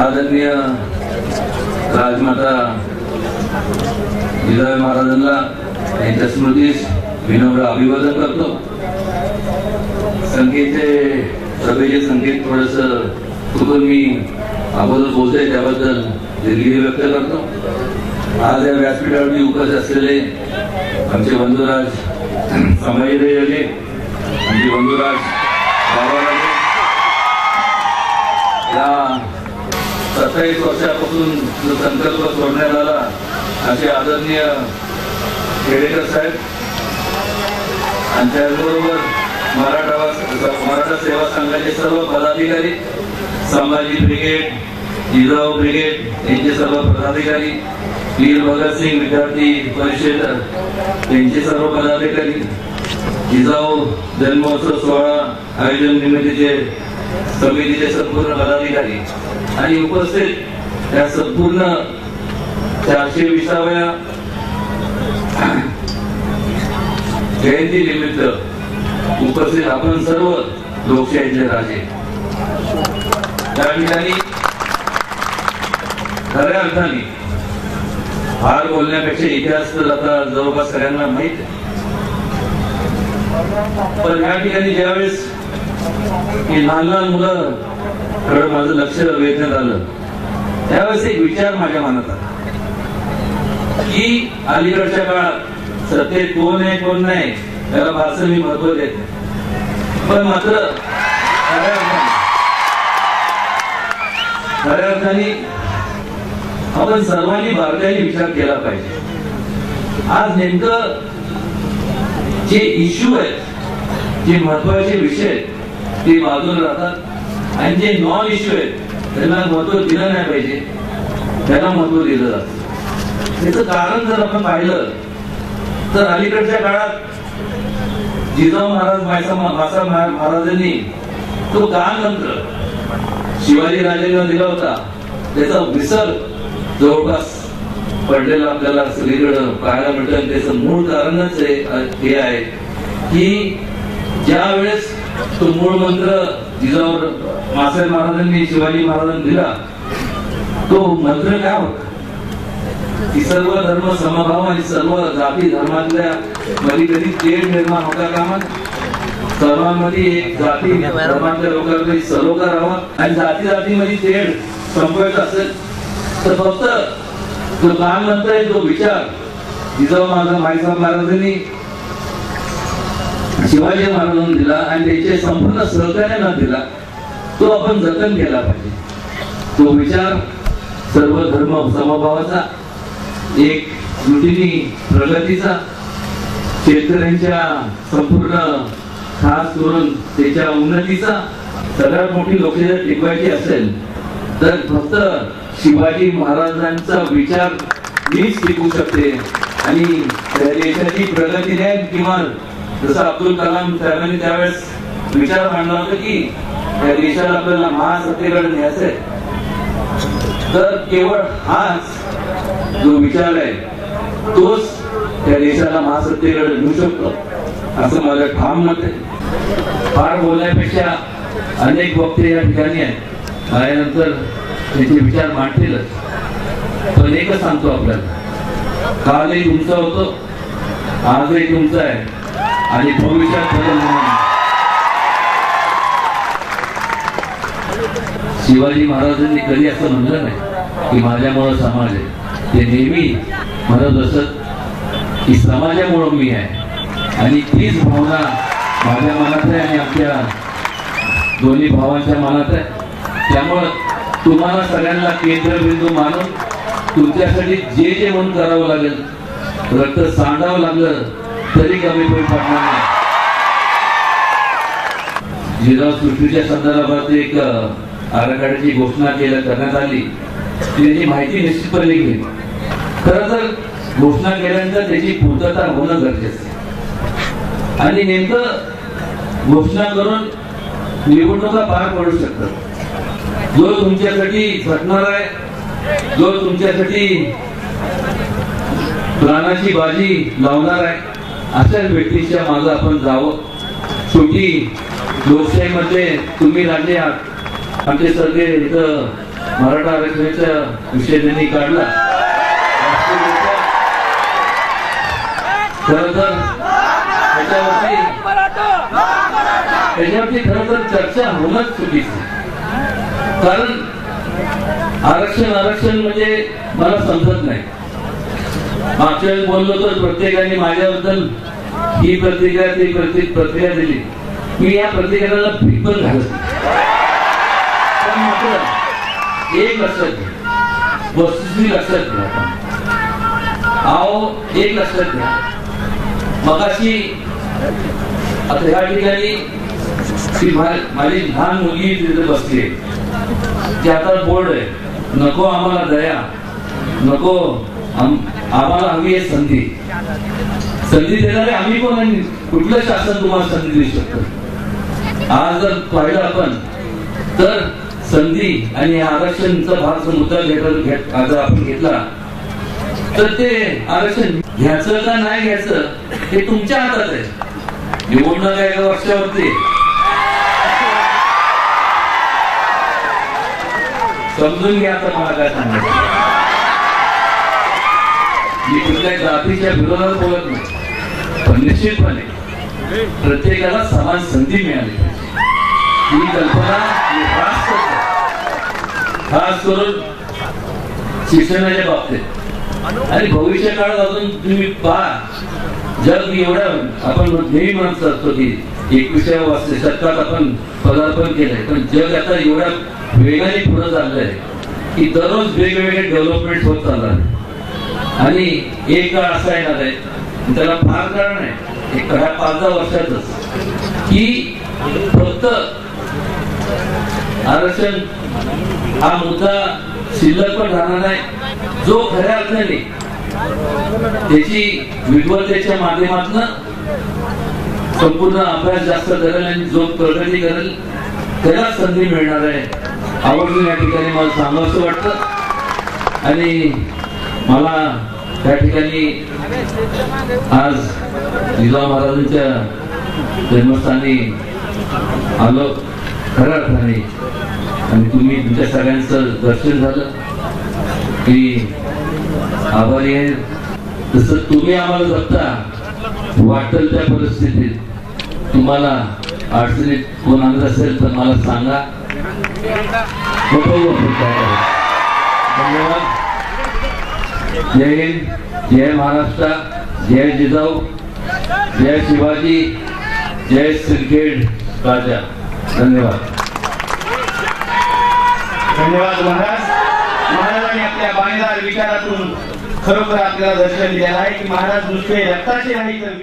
आदरणीय राजमाता जिजाबाई महाराजांना त्यांच्या स्मृतीस विनम्र अभिवादन करतो. संख्येचे सभेचे संकेत थोडस चुकून मी अगोदर बोलतोय त्याबद्दल दिलगिरी व्यक्त करतो. आज या व्यासपीठावरती उपस्थित असलेले आमचे बंधुराज संभाजीराजे आले आमचे बंधुराज या सत्तावीस वर्षापासून जो संकल्प सोडण्यात आला असे आदरणीय खेडेकर साहेब. आणि त्याचबरोबर मराठा मराठा सेवा संघाचे सर्व पदाधिकारी संभाजी ब्रिगेड जिजाऊ ब्रिगेड यांचे सर्व पदाधिकारी वीर भगतसिंग विद्यार्थी परिषद यांचे सर्व पदाधिकारी जिजाऊ जन्मोत्सव सोहळा आयोजन समितीचे समितीचे संपूर्ण पदाधिकारी आणि उपस्थित या संपूर्ण चारशे विसाव्या जयंती निमित्त उपस्थित आपण सर्व लोकशाहीचे राजे त्या ठिकाणी खऱ्या अर्थाने फार बोलण्यापेक्षा इतिहास तर आता जवळपास सगळ्यांना माहीत आहे. पण या ठिकाणी ज्यावेळेस की लहान लहान मुलं कडे माझं लक्ष वेधण्यात आलं. त्यावेळेस एक विचार माझ्या मनात आला. की अलीकडच्या काळात सत्तेत कोण आहे कोण नाही त्याला भाषण मी महत्त्व देत पण मात्र खऱ्या अर्थाने खऱ्या अर्थाने आपण सर्वांनी बारकाईने विचार केला पाहिजे. आज नेमकं जे इश्यू आहेत जे महत्त्वाचे विषय आहेत ते बाजूला राहतात. आणि जे नॉन इश्यू आहेत त्यांना महत्त्व दिलं नाही पाहिजे. त्याला महत्त्व दिलं जात. त्याचं कारण जर आपण पाहिलं तर अलीकडच्या काळात जिजाऊ महाराज मासा महाराजांनी तो मंत्र शिवाजी राजेला दिला होता. त्याचा विसर जवळपास पडलेला आपल्याला सगळीकडे पाहायला मिळतं. त्याचं मूळ कारणच हे आहे की ज्या वेळेस तो मूळ मंत्र जिजावर मासाहेब महाराजांनी शिवाजी महाराजांनी दिला. तो मंत्र काय होता? की सर्व धर्म समभाव आणि सर्व जाती धर्मातल्या मध्ये कधी तेढ निर्माण होता कामा सर्वांमध्ये एक जाती धर्मातल्या लोकांमध्ये सलोखा राहावा आणि जाती जातीमध्ये तेढ संपवायचा असेल तर फक्त जो लहान नंतर जो विचार जिजाऊ माझा माईसाहेब महाराजांनी शिवाजी महाराजांना दिला आणि त्याचे संपूर्ण सहकार्यानं दिला तो आपण जतन केला पाहिजे. तो विचार सर्व धर्म समभावाचा एक लुटीनी प्रगतीचा शेतकऱ्यांच्या संपूर्ण खास करून त्याच्या उन्नतीचा सगळ्यात मोठी लोकशाही टिकवायची असेल तर फक्त शिवाजी महाराजांचा विचार मीच टिकू शकते. आणि देशाची प्रगती द्या किंवा जसं अब्दुल कलाम साहेबांनी त्यावेळेस विचार मांडला होता की या देशाला आपल्याला महासत्तेकडे न्यायचंय तर केवळ हाच जो विचार आहे तोच त्या देशाला महासत्तेकडे घेऊ शकतो असं माझं ठाम मत आहे. फार बोलण्यापेक्षा अनेक वक्ते या ठिकाणी आहेत. माझ्यानंतर त्याचे विचार मांडतीलच. पण एकच सांगतो आपल्याला कालही तुमचा होतो आजही तुमचा आहे. आणि भविष्यात शिवाजी महाराजांनी कधी असं म्हणलं नाही की माझ्यामुळं समाज आहे. ते नेहमी म्हणत असत की समाजामुळं मी आहे. आणि तीच भावना माझ्या मनात आहे आणि आपल्या दोन्ही भावांच्या मनात आहे. त्यामुळं तुम्हाला सगळ्यांना केंद्रबिंदू मानून तुमच्यासाठी जे जे म्हणून करावं लागेल रक्त सांडावं लागलं तरी कमी कोणी पडणार नाही. जिल्हा सृष्टीच्या संदर्भात एक आराखड्याची घोषणा केल्या करण्यात आली. त्याची माहिती निश्चितपणे घेईल. खरं तर घोषणा केल्यानंतर त्याची पूर्तता होणं गरजेचं आणि नेमकं घोषणा करून निवडणुका पार पडू शकतात. जो तुमच्यासाठी झटणार आहे जो तुमच्यासाठी प्राणाची बाजी लावणार आहे अशाच व्यक्तीच्या मागे आपण जावं. शेवटी लोकशाहीमध्ये तुम्ही राजे आहात. आमचे सगळे इथं मराठा आरक्षणाचा विषय त्यांनी काढला. खरं तर त्याच्यावरती त्याच्यावरती खरं तर चर्चा होणंच चुकीची. कारण आरक्षण आरक्षण म्हणजे मला समजत नाही. मागच्या वेळेस बोललो तर प्रत्येकाने माझ्याबद्दल ही प्रतिक्रिया ती प्रत्येक प्रक्रिया दिली. मी या प्रतिक्रियाला भीक पण घालत पण मात्र एक लक्षात घ्या. वस्तुस्थिती लक्षात घ्या आओ एक लक्षात घ्या. मगाशी आता ह्या ठिकाणी ती माझी लहान मुलगी तिथे बसली आहे. ती आता बोर्ड आहे. नको आम्हाला दया. नको आम्हाला हवी आहे संधी. संधी देणारे आम्ही कोण आणि कुठलं शासन तुम्हाला संधी देऊ शकतो? आज जर पाहिलं आपण तर संधी आणि आरक्षणचा भाग जर मुद्दा घेतला घेत- जर आपण घेतला तर ते आरक्षण घ्यायचं का नाही घ्यायचं हे तुमच्या हातात आहे. निवडणूक एका वर्षावरती. समजून घ्या तर मला काय सांगायचं. मी कुठल्या जातीच्या विरोधात बोलत नाही. पण निश्चितपणे प्रत्येकाला समान संधी मिळाली ही कल्पना खास करून शिक्षणाच्या बाबतीत. आणि भविष्य काळात अजून तुम्ही पहा. जग एवढं आपण नेहमी म्हणत असतो की एकविसाव्या शतकात आपण पदार्पण केलंय. पण जग आता एवढ्या वेगाने पुढे चाललंय की दररोज वेगवेगळे डेव्हलपमेंट होत चालणार आणि एक काळ असा येणार आहे त्याला फार कारण आहे. एक ह्या पाच दहा वर्षातच. की फक्त आरक्षण हा मुद्दा शिल्लक पण राहणार नाही. जो खऱ्या अर्थाने त्याची विद्वत्तेच्या माध्यमातून संपूर्ण अभ्यास जास्त करेल आणि जो प्रगती करेल त्याला संधी मिळणार आहे. आवडून या ठिकाणी मला सांगावंसं वाटतं. आणि मला त्या ठिकाणी आज जिजाऊ महाराजांच्या जन्मस्थानी आलो खऱ्या अर्थाने. आणि तुम्ही तुमच्या सगळ्यांचं दर्शन झालं. की आभारी आहे. तसं तुम्ही आम्हाला जपता वाटेल त्या परिस्थितीत. तुम्हाला अडचणीत कोण आणत असेल तर मला सांगा. धन्यवाद. जय हिंद जय महाराष्ट्र जय जिजाऊ जय शिवाजी जय सिरखेड राजा. धन्यवाद. धन्यवाद महाराज. महाराजांनी आपल्या बाणीदार विचारातून खरोखर आपल्याला दर्शन दिलेलं आहे की महाराज नुसते रक्ताचे नाही तर